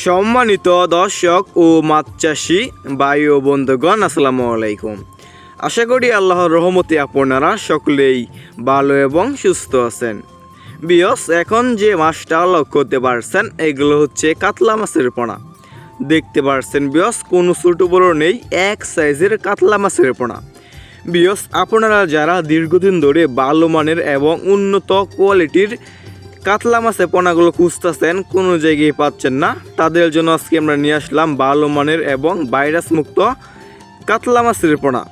সম্মানিত দর্শক ও মাছ চাষি ভাই ও বন্ধুগণ, আসসালামু আলাইকুম। আশা করি আল্লাহর রহমতে আপনারা সকলেই ভালো এবং সুস্থ আছেন। বিয়স, এখন যে মাছটা লক্ষ্য করতে পারছেন, এগুলো হচ্ছে কাতলা মাছের পোনা। দেখতে পারছেন বিয়স, কোনো ছোটো বড় নেই, এক সাইজের কাতলা মাছের পোনা। বিয়স, আপনারা যারা দীর্ঘদিন ধরে ভালো মানের এবং উন্নত কোয়ালিটির কাতলা মাছের পোনাগুলো খুঁজতেছেন, কোনো জায়গায় পাচ্ছেন না। তাদের জন্য আজকে আমরা নিয়ে আসলাম ভালো মানের এবং ভাইরাস মুক্ত কাতলা মাছের পোনা।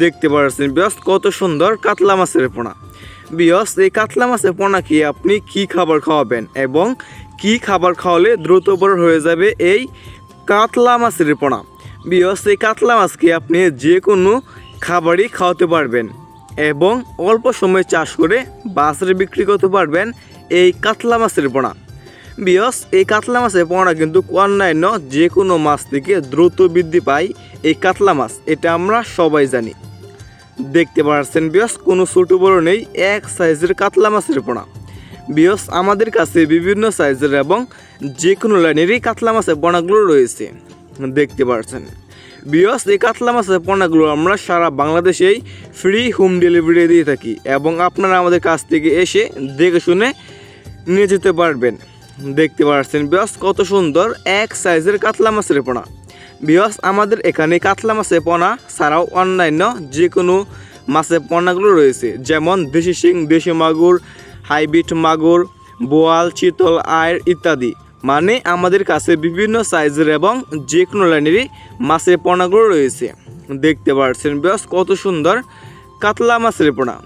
দেখতে পাচ্ছেন বিয়স কত সুন্দর কাতলা মাছের পোনা। বিয়স এই কাতলা মাছের পোনা কি আপনি কি খাবার খাওয়াবেন এবং কি খাবার খাওয়ালে দ্রুত বড় হয়ে যাবে এই কাতলা মাছের পোনা? বিয়স এই কাতলা মাছকে আপনি যে কোনো খাবারই খাওয়াতে পারবেন। এবং অল্প সময় চাষ করে বাজারে বিক্রি করতে পারবেন এই কাতলা মাছের পোনা। বিয়স এই কাতলা মাছের পোনা কিন্তু অন্যান্য যে কোনো মাছ থেকে দ্রুত বৃদ্ধি পায় এই কাতলা মাছ, এটা আমরা সবাই জানি। দেখতে পাচ্ছেন বিয়স কোনো ছোটো বড় নেই, এক সাইজের কাতলা মাছের পোনা। বিয়স আমাদের কাছে বিভিন্ন সাইজের এবং যে কোনো লাইনেরই কাতলা মাছের পোনাগুলো রয়েছে। দেখতে পাচ্ছেন। বিয়স, এই কাতলা মাছের পোনাগুলো আমরা সারা বাংলাদেশেই ফ্রি হোম ডেলিভারি দিয়ে থাকি এবং আপনারা আমাদের কাছ থেকে এসে দেখে শুনে নিয়ে যেতে পারবেন। দেখতে পাচ্ছেন বিয়স, কত সুন্দর এক সাইজের কাতলা মাছের পোনা। বিয়স, আমাদের এখানে কাতলা মাছের পোনা ছাড়াও অন্যান্য যে কোনো মাছের পোনাগুলো রয়েছে। যেমন দেশি শিং, দেশি মাগুর, হাইব্রিড মাগুর, বোয়াল, চিতল আয়ের ইত্যাদি। মানে আমাদের কাছে বিভিন্ন সাইজের এবং যে কোনো লাইনেরই মাছের পোনাগুলো রয়েছে। দেখতে পাচ্ছেন বেশ কত সুন্দর। কাতলা মাছের পোনা।